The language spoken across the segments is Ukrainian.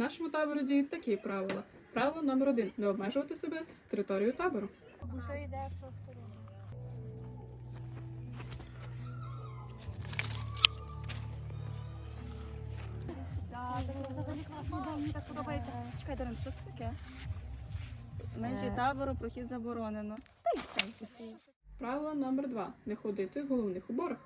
В нашому таборі діють такі правила. Правило номер один не обмежувати себе територією табору. Що йде, що второе? Взагалі класно, мені так подобається. Чекай, Дарин, що це таке? Межі табору прохід заборонено. Та й це. Правило номер два не ходити в головних уборах.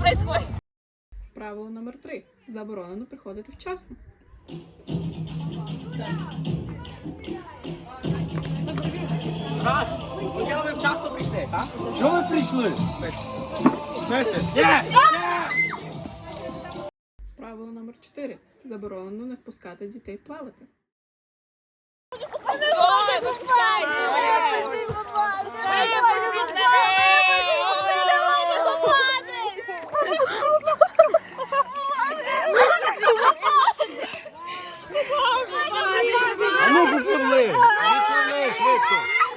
Происходит? Правило номер три заборонено приходити вчасно. Раз. Я ви вчасно прийшли, так? Чого ви прийшли? Є! Правило номер чотири заборонено не впускати дітей плавати. Відпливли! Відпливли, швидко!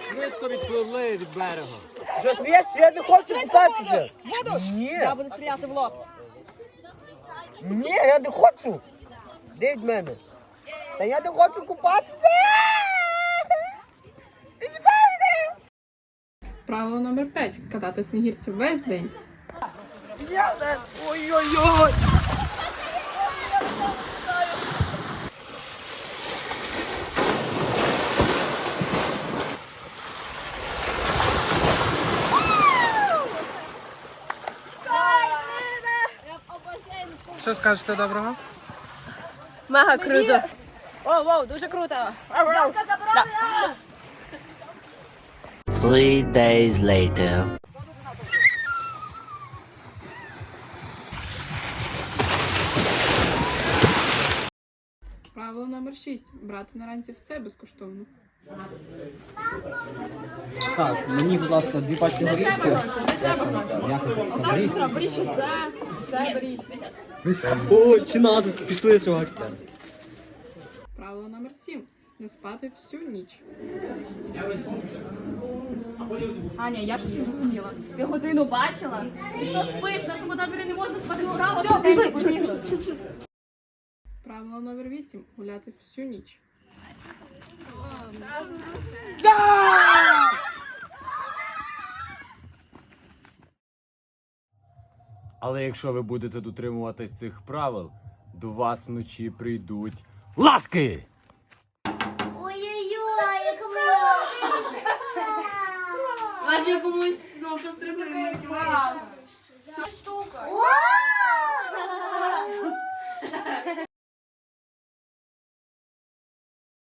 Швидко відпливли від берега. Що смієшся? Я не хочу купатися. Ні, Я буду стріляти в лоб. ні, я не хочу. Де від мене? Та я не хочу купатися. Правило номер п'ять катати снігірці весь день. Я не... Ой-ой-ой. Що скажете доброго? Мега круто. О, вау, дуже круто. Three days later. Правило номер шість брати наранці все безкоштовно. Так, мені, будь ласка, дві пачки горішків. Дякую. Беріть. Беріть це, це. О, пішли, чувак. Правило номер сім не спати всю ніч. Аня, я щось не зрозуміла. Ти годину бачила? Ти що спиш? В нашому таборі не можна спати стало. Все, пішли, пішли, пішли. Правило номер вісім гуляти всю ніч. Але якщо ви будете дотримуватись цих правил, до вас вночі прийдуть ласки! Ой-ой-ой, як мило! Наче комусь ну, це стрибнуть. Стука.